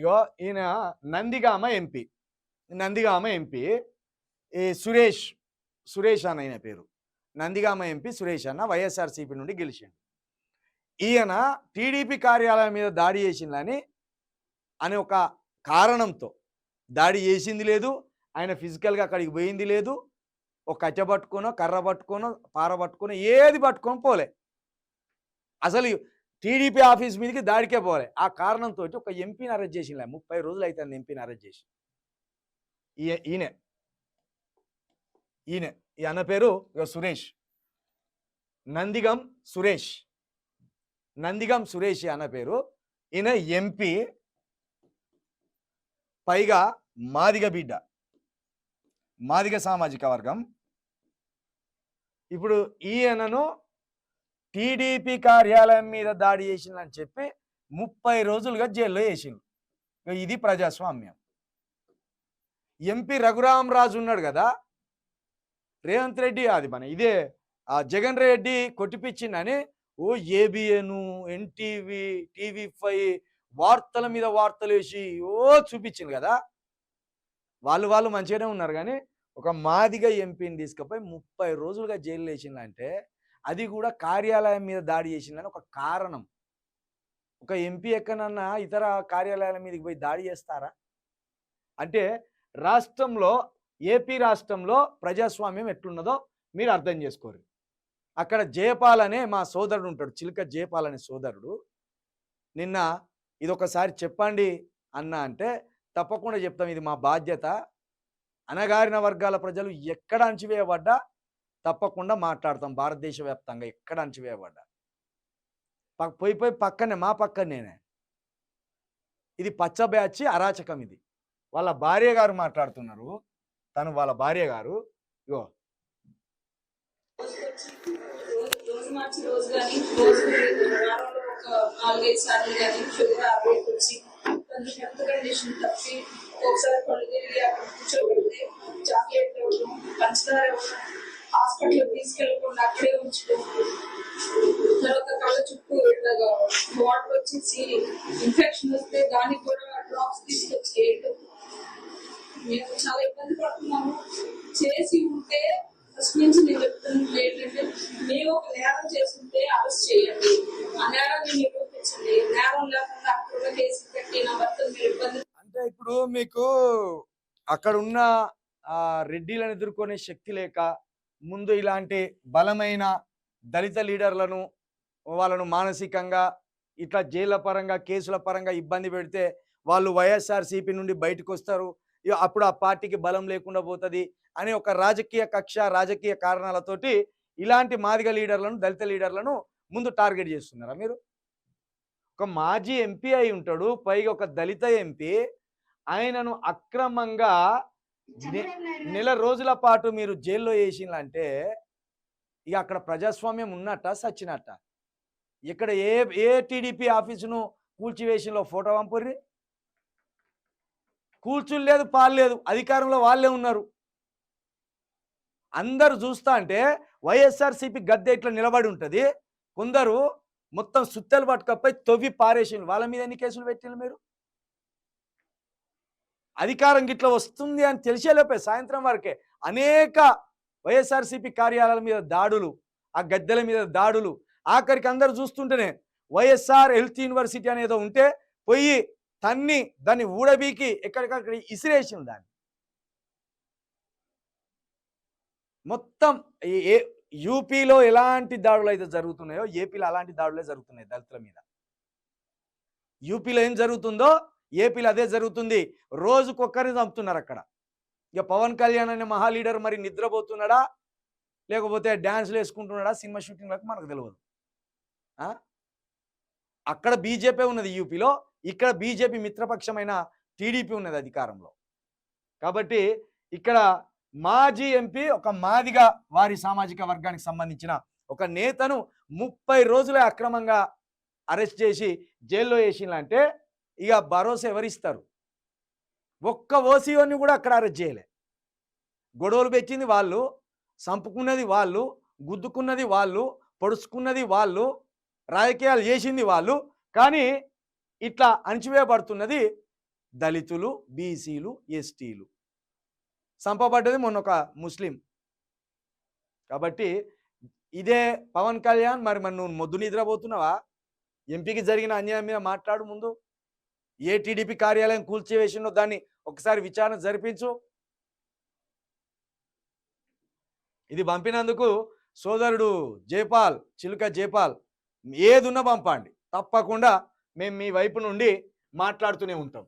ఇగో ఈయన Nandigama MP. Nandigama MP. ఈ సురేష్ సురేష్ అన్న ఆయన పేరు. నందిగామ ఎంపీ సురేష్ అన్న వైఎస్ఆర్సీపీ నుండి గెలిచిండు. ఈయన టీడీపీ కార్యాలయం మీద దాడి చేసిందని అనే ఒక కారణంతో దాడి చేసింది లేదు ఆయన ఫిజికల్గా అక్కడికి పోయింది లేదు ఒక కట్టె పట్టుకోనో కర్ర పట్టుకోనో పార పట్టుకోనో ఏది పట్టుకొని పోలే. అసలు టీడీపీ ఆఫీస్ మీదకి దాడికే పోలే ఆ కారణంతో ఒక ఎంపీని అరెస్ట్ చేసింది ముప్పై రోజులు అయితే ఎంపీని అరెస్ట్ చేసి. ఈయ ఈయన. ఈయన. ఈ అన్న పేరు సురేష్. నందిగం సురేష్. నందిగం సురేష్ అన్న పేరు. ఈయన ఎంపీ. పైగా మాదిగ బిడ్డ. మాదిగ సామాజిక వర్గం. ఇప్పుడు ఈయనను టీడీపీ కార్యాలయం మీద దాడి చేసిందని చెప్పి ముప్పై రోజులుగా జైల్లో వేసిండు ఇది ప్రజాస్వామ్యం. ఎంపీ రఘురామరాజు ఉన్నాడు కదా రేవంత్ రెడ్డి అది మన ఇదే ఆ జగన్ రెడ్డి కొట్టిపించిందని ఓ ఏబిఎన్ ఎన్టీవీ టీవీ ఫైవ్ వార్తల మీద వార్తలు వేసి ఓ చూపించింది కదా. వాళ్ళు వాళ్ళు మంచిగానే ఉన్నారు కానీ ఒక మాదిగా ఎంపీని తీసుకుపోయి ముప్పై రోజులుగా జైలు వేసిందంటే అది కూడా కార్యాలయం మీద దాడి చేసిందని ఒక కారణం. ఒక ఎంపీ ఎక్కడన్నా ఇతర కార్యాలయాల మీదకి పోయి దాడి చేస్తారా? అంటే రాష్ట్రంలో ఏపీ రాష్ట్రంలో ప్రజాస్వామ్యం ఎట్లున్నదో మీరు అర్థం చేసుకోరు. అక్కడ జయపాల్ అనే మా సోదరుడు ఉంటాడు చిలుక జయపాల్ అనే సోదరుడు. నిన్న ఇది ఒకసారి చెప్పండి అన్న అంటే తప్పకుండా చెప్తాం ఇది మా బాధ్యత. అనగారిన వర్గాల ప్రజలు ఎక్కడ అణచివేయబడ్డా తప్పకుండా మాట్లాడతాం. భారతదేశ వ్యాప్తంగా ఎక్కడ అణచివేయబడ్డా పక్ పోయి పోయి పక్కనే మా పక్కనేనే. ఇది పచ్చ బ్యాచ్ అరాచకం ఇది. వాళ్ళ భార్య గారు మాట్లాడుతున్నారు. తను వాళ్ళ భార్య గారు. ఇగో. మార్చి రోజు కానీ రోజు నాలుగైదు సార్లు కానీ షుగర్ ఆపరేట్ వచ్చి హెల్త్ కండిషన్ తప్పి ఒకసారి తిరిగి అక్కడ కూర్చోబెడితే చాక్లెట్ పంచదార ఇవ్వడం హాస్పిటల్ తీసుకెళ్ళకుండా అక్కడే ఉంచడం తర్వాత కళ్ళ చుట్టూ ఇట్లాగా వాటర్ వచ్చేసి ఇన్ఫెక్షన్ వస్తే దానికి కూడా డ్రాప్స్ తీసుకొచ్చి వేయటం మేము చాలా ఇబ్బంది పడుతున్నాము. చేసి ఉంటే ఫస్ట్ నుంచి నేను చెప్తున్నది ఏంటంటే మేము ఒక నేరం చేస్తుంటే అరెస్ట్ చేయండి. ఆ నేరాన్ని నిరూపించండి నేరం లేకుండా అక్కడ కేసు పెట్టి నా భర్తను మీరు ఇబ్బంది అంటే ఇప్పుడు మీకు అక్కడ ఉన్న ఆ రెడ్డిలను ఎదుర్కొనే శక్తి లేక ముందు ఇలాంటి బలమైన దళిత లీడర్లను వాళ్ళను మానసికంగా ఇట్లా జైళ్ళ పరంగా కేసుల పరంగా ఇబ్బంది పెడితే వాళ్ళు వైఎస్ఆర్సీపీ నుండి బయటకు వస్తారు అప్పుడు ఆ పార్టీకి బలం లేకుండా పోతుంది అనే ఒక రాజకీయ కక్ష రాజకీయ కారణాలతోటి ఇలాంటి మాదిగ లీడర్లను దళిత లీడర్లను ముందు టార్గెట్ చేస్తున్నారా మీరు? ఒక మాజీ ఎంపీ అయి ఉంటాడు పైగా ఒక దళిత ఎంపీ. ఆయనను అక్రమంగా నెల రోజుల పాటు మీరు జైల్లో వేసిందంటే ఇక అక్కడ ప్రజాస్వామ్యం ఉన్నట్ట సచ్చినట్ట? ఇక్కడ ఏ ఏ టీడీపీ ఆఫీసును కూల్చివేసింలో ఫోటో పంపుర్రి? కూల్చులు లేదు పాలు లేదు అధికారంలో వాళ్ళే ఉన్నారు. అందరు చూస్తా అంటే వైఎస్ఆర్సీపీ గద్దె ఇట్లా నిలబడి ఉంటుంది. కొందరు మొత్తం సుత్తలు పట్టుకపోయి తొవ్వి పారేసిండ్రు వాళ్ళ మీద ఎన్ని కేసులు పెట్టిండ్రు మీరు? అధికారం గిట్ల వస్తుంది అని తెలిసేలోపే సాయంత్రం వరకే అనేక వైఎస్ఆర్సీపీ కార్యాలయాల మీద దాడులు ఆ గద్దెల మీద దాడులు. ఆఖరికి అందరు చూస్తుంటేనే వైఎస్ఆర్ హెల్త్ యూనివర్సిటీ అనేదో ఉంటే పోయి తన్ని దాన్ని ఊడబీకి ఎక్కడికక్కడ ఇసిరేసింది దాన్ని. మొత్తం ఏ యూపీలో ఎలాంటి దాడులు అయితే జరుగుతున్నాయో ఏపీలో అలాంటి దాడులే జరుగుతున్నాయి దళితుల మీద. యూపీలో ఏం జరుగుతుందో ఏపీలో అదే జరుగుతుంది. రోజుకొక్కరిని చంపుతున్నారు అక్కడ. ఇక పవన్ కళ్యాణ్ అనే మహా లీడర్ మరి నిద్రపోతున్నాడా? లేకపోతే డ్యాన్స్లు వేసుకుంటున్నాడా? సినిమా షూటింగ్లకు మనకు తెలియదు అక్కడ బీజేపీ ఉన్నది యూపీలో. ఇక్కడ బీజేపీ మిత్రపక్షమైన టీడీపీ ఉన్నది అధికారంలో. కాబట్టి ఇక్కడ మాజీ ఎంపీ ఒక మాదిగా వారి సామాజిక వర్గానికి సంబంధించిన ఒక నేతను ముప్పై రోజులే అక్రమంగా అరెస్ట్ చేసి జైల్లో వేసిందంటే ఇక భరోసా ఎవరిస్తారు? ఒక్క ఓసీఓని కూడా అక్కడ అరెస్ట్ చేయలే. గొడవలు పెట్టింది వాళ్ళు సంపుకున్నది వాళ్ళు గుద్దుకున్నది వాళ్ళు పొడుచుకున్నది వాళ్ళు రాజకీయాలు చేసింది వాళ్ళు. కానీ ఇట్లా అణచివేయబడుతున్నది దళితులు బీసీలు ఎస్టీలు. చంపబడ్డది మొన్న ఒక ముస్లిం. కాబట్టి ఇదే పవన్ కళ్యాణ్ మరి మరి నువ్వు మొద్దు నిద్రపోతున్నావా? ఎంపీకి జరిగిన అన్యాయం మీద మాట్లాడు ముందు. ఏ టీడీపీ కార్యాలయం కూల్చివేసిందో దాన్ని ఒకసారి విచారణ జరిపించు. ఇది పంపినందుకు సోదరుడు జైపాల్ చిలుక జైపాల్ ఏదున్నా పంపండి. తప్పకుండా మేము మీ వైపు నుండి మాట్లాడుతూనే ఉంటాం.